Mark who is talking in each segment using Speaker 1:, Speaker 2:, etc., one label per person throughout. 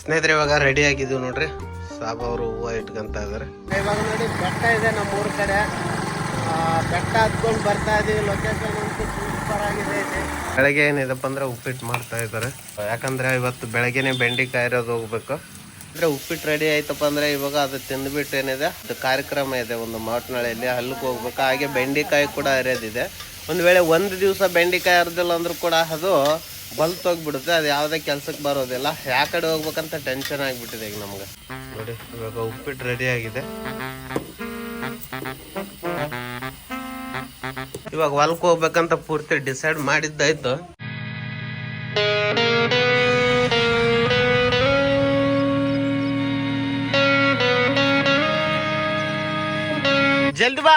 Speaker 1: ಸ್ನೇಹಿತರೆ ಇವಾಗ ರೆಡಿ ಆಗಿದ್ದು ನೋಡ್ರಿ. ಸಾಬ್ ಅವರು ಹೂವು ಇಟ್ಕೊಂತ ಇದಾರೆ.
Speaker 2: ಇವಾಗ ನೋಡಿ ಬೆಟ್ಟ ಇದೆ ನಮ್ಮ ಊರ ಕಡೆ ಬೆಟ್ಟ ಹತ್ಕೊಂಡು ಬರ್ತಾ ಇದೀವಿ ಲೊಕೇಶನ್ ಅಂತೂ ಸೂಪರ್ ಆಗಿದೆ
Speaker 1: ಬೆಳಗ್ಗೆ ಏನಿದಪ್ಪ ಅಂದ್ರೆ ಉಪ್ಪಿಟ್ಟು ಮಾಡ್ತಾ ಇದ್ದಾರೆ ಯಾಕಂದ್ರೆ ಇವತ್ತು ಬೆಳಗ್ಗೆನೆ ಬೆಂಡೆಕಾಯಿ ಕಾಯಿರೋದು ಹೋಗ್ಬೇಕು. ಅಂದ್ರೆ ಉಪ್ಪಿಟ್ಟು ರೆಡಿ ಆಯ್ತಪ್ಪ ಅಂದ್ರೆ ಇವಾಗ ಅದು ತಿಂದ್ಬಿಟ್ಟು ಏನಿದೆ ಅದು ಕಾರ್ಯಕ್ರಮ ಇದೆ ಒಂದು ಮಾಟ್ನಾಳೆಯಲ್ಲಿ ಹಲ್ಲಕ್ಕೆ ಹೋಗ್ಬೇಕು. ಹಾಗೆ ಬೆಂಡೆಕಾಯಿ ಕೂಡ ಅರಿಯೋದಿದೆ ಒಂದು ವೇಳೆ ಒಂದು ದಿವಸ ಬೆಂಡೆಕಾಯಿ ಅರದಿಲ್ಲ ಅಂದ್ರೂ ಕೂಡ ಅದು ಬಲ್ತೋಗ್ಬಿಡುತ್ತೆ ಅದು ಯಾವುದೇ ಕೆಲ್ಸಕ್ಕೆ ಬರೋದಿಲ್ಲ. ಯಾ ಕಡೆ ಹೋಗ್ಬೇಕಂತ ಟೆನ್ಷನ್ ಆಗಿಬಿಟ್ಟಿದೆ ಈಗ ನಮ್ಗೆ. ನೋಡಿ, ಇವಾಗ ಉಪ್ಪಿಟ್ಟು ರೆಡಿ ಆಗಿದೆ. ಇವಾಗ ಹೊಲಕ್ಕೆ ಹೋಗ್ಬೇಕಂತ ಪೂರ್ತಿ ಡಿಸೈಡ್ ಮಾಡಿದ್ದಾಯ್ತು. ಜಲ್ದಿ ಬಾ.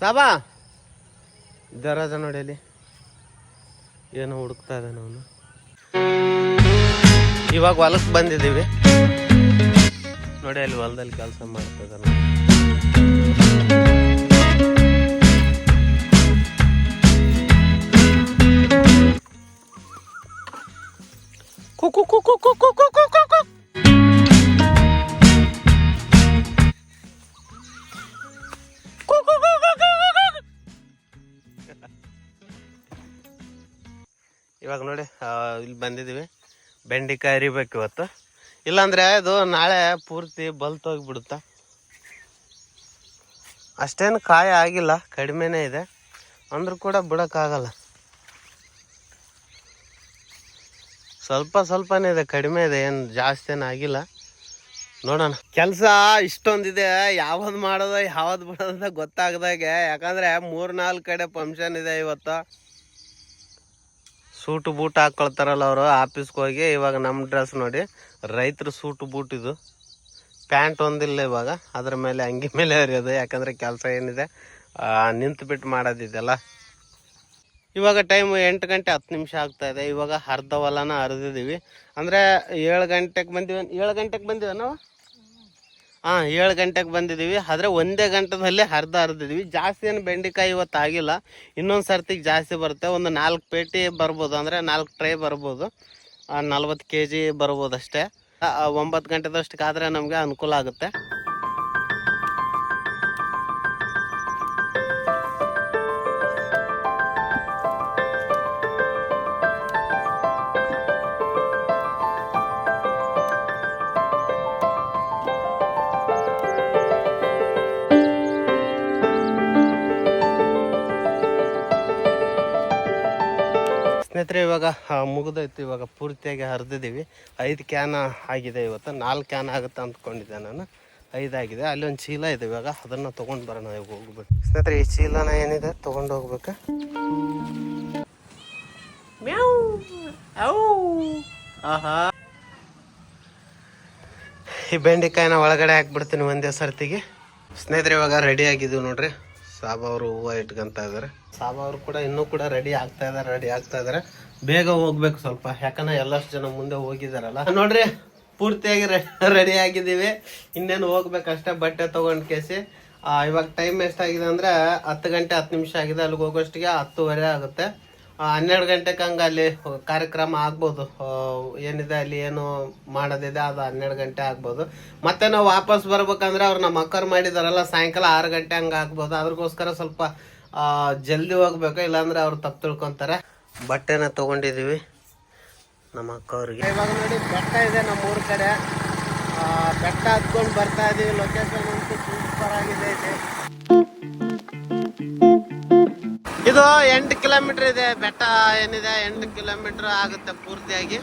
Speaker 1: ಸಾಬಾ ದರಾಜ ನೋಡಿ ಅಲ್ಲಿ ಏನೋ ಹುಡುಕ್ತಾ ಇದ್ದಾನೆ ಅವನು. ಇವಾಗ ಹೊಲಕ್ಕೆ ಬಂದಿದ್ದೀವಿ. ನೋಡಿ ಅಲ್ಲಿ ಹೊಲದಲ್ಲಿ ಕೆಲಸ ಮಾಡ್ತಾ ಇದ್ದಾನೆ. ಕುಕು ಕುಕು ಕುಕು ಕುಕು ಇವಾಗ ನೋಡಿ ಇಲ್ಲಿ ಬಂದಿದ್ದೀವಿ. ಬೆಂಡೆಕಾಯಿ ಅರಿಬೇಕು ಇವತ್ತು. ಇಲ್ಲಾಂದರೆ ಇದು ನಾಳೆ ಪೂರ್ತಿ ಬಲ್ತೋಗ್ಬಿಡುತ್ತ? ಅಷ್ಟೇನು ಕಾಯಿ ಆಗಿಲ್ಲ, ಕಡಿಮೆನೇ ಇದೆ. ಅಂದ್ರೂ ಕೂಡ ಬಿಡೋಕ್ಕಾಗಲ್ಲ. ಸ್ವಲ್ಪ ಸ್ವಲ್ಪನೇ ಇದೆ, ಕಡಿಮೆ ಇದೆ, ಏನು ಜಾಸ್ತಿ ಆಗಿಲ್ಲ. ನೋಡೋಣ. ಕೆಲಸ ಇಷ್ಟೊಂದಿದೆ, ಯಾವ್ದು ಮಾಡೋದು, ಯಾವ್ದು ಬಿಡೋದು ಗೊತ್ತಾಗ್ದಾಗೆ. ಯಾಕಂದ್ರೆ ಮೂರು ನಾಲ್ಕು ಕಡೆ ಫಂಕ್ಷನ್ ಇದೆ ಇವತ್ತು. ಸೂಟು ಬೂಟ್ ಹಾಕೊಳ್ತಾರಲ್ಲ ಅವರು ಆಫೀಸ್ಗೆ ಹೋಗಿ ಇವಾಗ ನಮ್ಮ ಡ್ರೆಸ್ ನೋಡಿ. ರೈತರು ಸೂಟು ಬೂಟ್ ಇದು. ಪ್ಯಾಂಟ್ ಒಂದಿಲ್ಲ ಇವಾಗ, ಅದ್ರ ಮೇಲೆ ಅಂಗಿ ಮೇಲೆ ಹರಿಯೋದು, ಯಾಕಂದ್ರೆ ಕೆಲಸ ಏನಿದೆ ನಿಂತು ಬಿಟ್ಟು ಮಾಡೋದಿದೆಲ್ಲ ಇವಾಗ ಟೈಮ್ ಎಂಟು ಗಂಟೆ ಹತ್ತು ನಿಮಿಷ ಆಗ್ತಾ ಇದೆ. ಇವಾಗ ಅರ್ಧ ಹೊಲನ ಹರಿದಿದ್ದೀವಿ ಅಂದರೆ ಏಳು ಗಂಟೆಗೆ ಬಂದಿವೆ, ಏಳು ಗಂಟೆಗೆ ಬಂದಿವ ನಾವು? ಹಾಂ, ಏಳು ಗಂಟೆಗೆ ಬಂದಿದ್ದೀವಿ. ಆದರೆ ಒಂದೇ ಗಂಟೆದಲ್ಲಿ ಅರ್ಧ ಹರಿದಿದ್ವಿ ಜಾಸ್ತಿ ಏನು ಬೆಂಡೆಕಾಯಿ ಇವತ್ತು ಆಗಿಲ್ಲ. ಇನ್ನೊಂದು ಸರ್ತಿಗೆ ಜಾಸ್ತಿ ಬರುತ್ತೆ. ಒಂದು ನಾಲ್ಕು ಪೇಟಿ ಬರ್ಬೋದು. ಅಂದರೆ ನಾಲ್ಕು ಟ್ರೈ ಬರ್ಬೋದು. ನಲ್ವತ್ತು ಕೆ ಜಿ ಬರ್ಬೋದು ಅಷ್ಟೇ ಒಂಬತ್ತು ಗಂಟೆದಷ್ಟಕ್ಕೆ ಆದರೆ ನಮಗೆ ಅನುಕೂಲ ಆಗುತ್ತೆ. ಸ್ನೇಹಿತರೆ ಇವಾಗ ಮುಗಿದೋಯ್ತು. ಇವಾಗ ಪೂರ್ತಿಯಾಗಿ ಹರಿದಿದ್ದೀವಿ. ಐದು ಕ್ಯಾನ್ ಆಗಿದೆ ಇವತ್ತು. ನಾಲ್ಕು ಕ್ಯಾನ್ ಆಗುತ್ತೆ ಅಂದ್ಕೊಂಡಿದ್ದೆ ನಾನು. ಐದಾಗಿದೆ. ಅಲ್ಲಿ ಒಂದು ಚೀಲ ಇದೆ ಇವಾಗ. ಅದನ್ನು ತೊಗೊಂಡು ಬರೋಣ. ಇವಾಗ ಹೋಗ್ಬೇಕು ಸ್ನೇಹಿತರೆ ಈ ಚೀಲನ ಏನಿದೆ? ತೊಗೊಂಡು ಹೋಗ್ಬೇಕು. ಆಹಾ. ಈ ಬೆಂಡೆಕಾಯಿನ ಒಳಗಡೆ ಹಾಕ್ಬಿಡ್ತೀನಿ ಒಂದೇ ಸರ್ತಿಗೆ. ಸ್ನೇಹಿತರೆ ಇವಾಗ ರೆಡಿ ಆಗಿದ್ದೀವಿ ನೋಡ್ರಿ. ಸಾಬ್ ಅವರು ಹೂವು ಇಟ್ಕೊಂತ ಇದಾರೆ. ಸಾಬಾ ಅವರು ಕೂಡ ಇನ್ನೂ ಕೂಡ ರೆಡಿ ಆಗ್ತಾ ಇದಾರೆ ರೆಡಿ ಆಗ್ತಾ ಇದಾರೆ. ಬೇಗ ಹೋಗ್ಬೇಕು ಸ್ವಲ್ಪ. ಯಾಕಂದ್ರೆ ಎಲ್ಲಷ್ಟು ಜನ ಮುಂದೆ ಹೋಗಿದಾರಲ್ಲ. ನೋಡ್ರಿ, ಪೂರ್ತಿಯಾಗಿ ರೆಡಿ ಆಗಿದ್ದೀವಿ. ಇನ್ನೇನು ಹೋಗ್ಬೇಕಷ್ಟೇ, ಬಟ್ಟೆ ತಗೊಂಡ್ ಕೇಸಿ. ಇವಾಗ ಟೈಮ್ ಎಷ್ಟಾಗಿದೆ ಅಂದ್ರೆ ಹತ್ತು ಗಂಟೆ ಹತ್ತು ನಿಮಿಷ ಆಗಿದೆ. ಅಲ್ಲಿಗೆ ಹೋಗೋಷ್ಟಿಗೆ ಹತ್ತುವರೆ ಆಗುತ್ತೆ. ಹನ್ನೆರಡು ಗಂಟೆಗೆ ಹಂಗೆ ಅಲ್ಲಿ ಕಾರ್ಯಕ್ರಮ ಆಗ್ಬೋದು. ಏನಿದೆ ಅಲ್ಲಿ ಏನು ಮಾಡೋದಿದೆ ಅದು ಹನ್ನೆರಡು ಗಂಟೆ ಆಗ್ಬೋದು. ಮತ್ತೆ ನಾವು ವಾಪಸ್ ಬರ್ಬೇಕಂದ್ರೆ ಅವ್ರು ನಮ್ಮ ಅಕ್ಕವ್ರು ಮಾಡಿದಾರಲ್ಲ, ಸಾಯಂಕಾಲ ಆರು ಗಂಟೆ ಹಂಗೆ ಆಗ್ಬೋದು. ಅದ್ರಗೋಸ್ಕರ ಸ್ವಲ್ಪ ಜಲ್ದಿ ಹೋಗ್ಬೇಕು, ಇಲ್ಲಾಂದ್ರೆ ಅವ್ರು ತಪ್ಪು ತಿಳ್ಕೊತಾರೆ. ಬಟ್ಟೆನ ತಗೊಂಡಿದೀವಿ ನಮ್ಮ ಅಕ್ಕವ್ರಿಗೆ.
Speaker 2: ಇವಾಗ ನೋಡಿ ಬೆಟ್ಟ ಇದೆ ನಮ್ಮ ಊರ ಕಡೆ. ಬೆಟ್ಟ ಹತ್ಕೊಂಡು ಬರ್ತಾ ಇದೀವಿ. ಲೊಕೇಶನ್ ಸೂಪರ್ ಆಗಿದೆ
Speaker 1: ಇದು ಎಂಟು ಕಿಲೋಮೀಟರ್ ಇದೆ. ಬೆಟ್ಟ ಏನಿದೆ ಎಂಟು ಕಿಲೋಮೀಟರ್ ಆಗುತ್ತೆ ಪೂರ್ತಿಯಾಗಿ.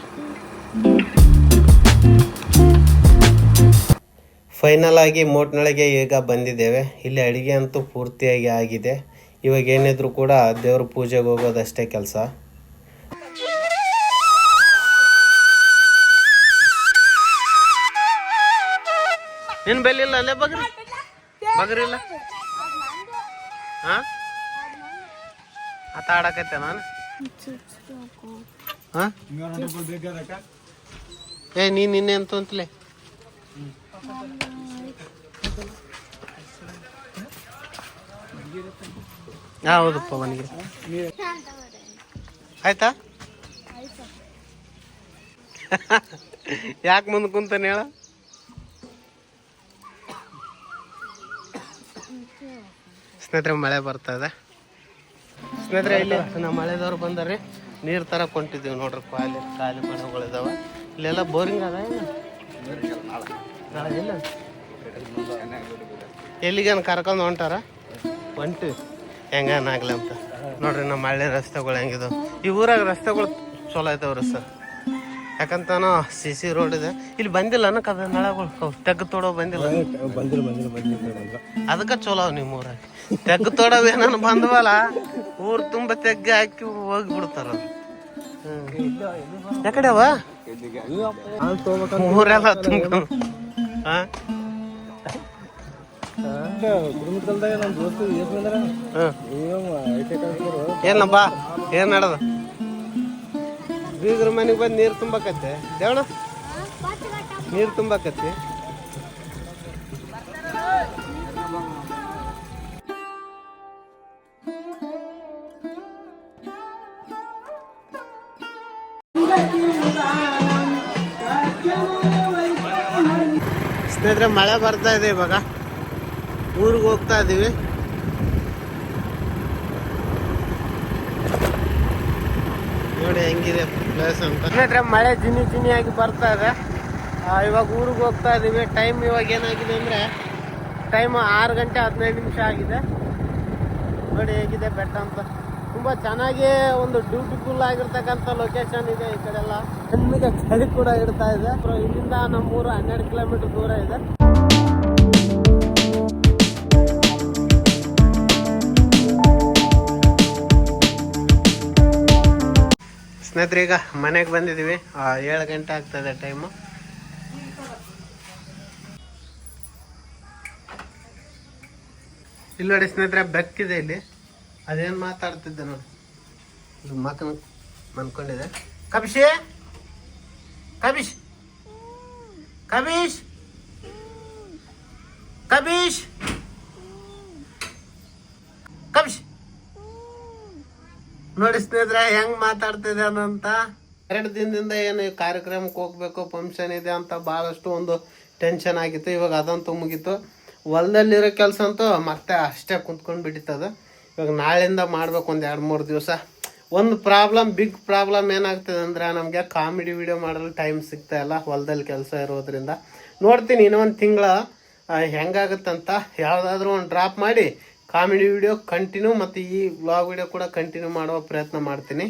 Speaker 1: ಫೈನಲ್ ಆಗಿ ಮೋಟ್ನೊಳಗೆ ಈಗ ಬಂದಿದ್ದೇವೆ. ಇಲ್ಲಿ ಅಡಿಗೆ ಅಂತೂ ಪೂರ್ತಿಯಾಗಿ ಆಗಿದೆ. ಇವಾಗ ಏನಿದ್ರು ಕೂಡ ದೇವ್ರ ಪೂಜೆಗೆ ಹೋಗೋದಷ್ಟೇ ಕೆಲಸ. ಇನ್ನು ಬೆಲ್ಲಿಲ್ಲ ಅಲ್ಲೇ ಬಗ್ರಿ. ಬಗ್ರಿಲ್ಲ ಹಾ? ಆತ ಆಡಕತ್ತೆ ನಾನು ಏ, ನೀನ್ ನಿನ್ನೆ ಅಂತ ಅಂತಲೇ ಹೌದಪ್ಪ ಅವನಿಗೆ ಆಯ್ತಾ? ಯಾಕೆ ಮುಂದೆ ಕುಂತಾನೆ ಹೇಳ? ಸ್ನೇಹಿತರೆ, ಮಳೆ ಬರ್ತಾ ಇದೆ. ಸ್ನೇಹಿತರೆ, ಇಲ್ಲಿ ನಮ್ಮ ಮಳೆದವ್ರು ಬಂದಾರೆ. ನೀರು ತರ ಕೊಂಟಿದ್ದೀವಿ ನೋಡ್ರಿ ಖಾಲಿ ಖಾಲಿ ಮನೆಗಳಿದಾವ ಇಲ್ಲೆಲ್ಲ ಬೋರಿಂಗ್ ಅದ? ಇಲ್ಲ. ಎಲ್ಲಿಗೇನು ಕರ್ಕೊಂಡು ಹೊಂಟಾರ? ಹೊಂಟಿವಿ. ಹೆಂಗನಾಗ್ಲಿ ಅಂತ. ನೋಡ್ರಿ, ನಮ್ಮ ಹಳ್ಳಿ ರಸ್ತೆಗಳು ಹೆಂಗಿದಾವ. ಈ ಊರಾಗ ರಸ್ತೆಗಳು ಚಲೋ ಐತವ್ರಿ ಸರ್. ಯಾಕಂತಾನೋ ಸಿ ಸಿ ರೋಡ್ ಇದೆ. ಇಲ್ಲಿ ಬಂದಿಲ್ಲ ಅನ್ನಕ್ಕೆ ಅದ ನಳಗಳು. ತೆಗ್ ತೋಡೋ ಬಂದಿಲ್ಲ.
Speaker 2: ಬಂದಿಲ್ಲ ಬಂದಿಲ್ಲ ಬಂದಿಲ್ಲ
Speaker 1: ಅದಕ್ಕೆ ಚಲೋ ನಿಮ್ಮ ಊರಾಗ. ತೆಗ್ಗು ತೋಡವ್ ಏನಾನ ಬಂದವಲ್ಲ ಊರು ತುಂಬ ತೆಗ್ ಹಾಕಿ ಹೋಗಿ ಬಿಡ್ತಾರ ಯಾಕಡೆ ಅವ? ಊರೆಲ್ಲ ತುಂಬ ಹಾ ಏನಪ್ಪ ಏನ್ ನಡದ ಬೀಗ್ರ ಮನೆಗೆ ಬಂದು ನೀರು ತುಂಬಕತ್ತೆ. ದೇವಣ ನೀರು ತುಂಬಕತ್ತಿ. ಸ್ನೇಹಿತರೆ, ಮಳೆ ಬರ್ತಾ ಇದೆ ಇವಾಗ. ಊರಿಗೆ ಹೋಗ್ತಾ ಇದೀವಿ. ನೋಡಿ ಹೆಂಗಿದೆ ಪ್ಲೇಸ್ ಅಂತ. ಮಳೆ ಜಿನಿ ಜಿನಿಯಾಗಿ ಬರ್ತಾ ಇದೆ. ಇವಾಗ ಊರಿಗೆ ಹೋಗ್ತಾ ಇದೀವಿ. ಟೈಮ್ ಇವಾಗ ಏನಾಗಿದೆ ಅಂದ್ರೆ ಟೈಮ್ ಆರು ಗಂಟೆ ಹದಿನೈದು ನಿಮಿಷ ಆಗಿದೆ. ನೋಡಿ ಹೇಗಿದೆ ಬೆಟ್ಟ ಅಂತ. ತುಂಬಾ ಚೆನ್ನಾಗಿ ಒಂದು ಡ್ಯೂಟಿಫುಲ್ ಆಗಿರ್ತಕ್ಕಂಥ ಲೊಕೇಶನ್ ಇದೆ ಈ ಕಡೆ ಎಲ್ಲ. ಚಳಿ ಕೂಡ ಇಡ್ತಾ ಇದೆ. ಇಲ್ಲಿಂದ ನಮ್ಮೂರು ಹನ್ನೆರಡು ಕಿಲೋಮೀಟರ್ ದೂರ ಇದೆ. ಸ್ನೇಹಿತರೆ, ಈಗ ಮನೆಗೆ ಬಂದಿದ್ದೀವಿ ಏಳು ಗಂಟೆ ಆಗ್ತದೆ ಟೈಮು ಇಲ್ಲ ನೋಡಿ ಸ್ನೇಹಿತರೆ, ಬೆಕ್ಕಿದೆ ಇಲ್ಲಿ. ಅದೇನು ಮಾತಾಡ್ತಿದ್ದೆ ನೋಡಿ. ಇದು ಮಕ್ಕನ ಮನ್ಕೊಂಡಿದೆ ಕಬಿಷಿ ಕಬೀಶ್ ಕಬೀಶ್ ಕಬೀಶ್ ನೋಡಿ ಸ್ನೇಹಿತರೆ, ಹೆಂಗ್ ಮಾತಾಡ್ತಿದೆ ಅಂತ ಎರಡು ದಿನದಿಂದ ಏನು ಕಾರ್ಯಕ್ರಮಕ್ಕೆ ಹೋಗ್ಬೇಕು ಫಂಕ್ಷನ್ ಇದೆ ಅಂತ ಭಾಳಷ್ಟು ಒಂದು ಟೆನ್ಷನ್ ಆಗಿತ್ತು. ಇವಾಗ ಅದಂತೂ ಮುಗೀತು. ಹೊಲದಲ್ಲಿರೋ ಕೆಲಸ ಅಂತೂ ಮತ್ತೆ ಅಷ್ಟೇ ಕುಂತ್ಕೊಂಡು ಬಿಟ್ಟಿತ್ತದ. ಇವಾಗ ನಾಳೆಯಿಂದ ಮಾಡ್ಬೇಕು ಒಂದು ಎರಡು ಮೂರು ದಿವಸ. ಒಂದು ಪ್ರಾಬ್ಲಮ್ ಬಿಗ್ ಪ್ರಾಬ್ಲಮ್ ಏನಾಗ್ತದೆ ಅಂದ್ರೆ ನಮಗೆ ಕಾಮಿಡಿ ವಿಡಿಯೋ ಮಾಡಲು ಟೈಮ್ ಸಿಗ್ತಾ ಇಲ್ಲ ಹೊಲದಲ್ಲಿ ಕೆಲಸ ಇರೋದ್ರಿಂದ. ನೋಡ್ತೀನಿ ಇನ್ನೊಂದು ತಿಂಗಳ ಹೆಂಗಾಗುತ್ತಂತ. ಯಾವುದಾದ್ರೂ ಒಂದು ಡ್ರಾಪ್ ಮಾಡಿ ಕಾಮಿಡಿ ವಿಡಿಯೋ ಕಂಟಿನ್ಯೂ ಮತ್ತು ಈ ವ್ಲಾಗ್ ವಿಡಿಯೋ ಕೂಡ ಕಂಟಿನ್ಯೂ ಮಾಡುವ ಪ್ರಯತ್ನ ಮಾಡ್ತೀನಿ.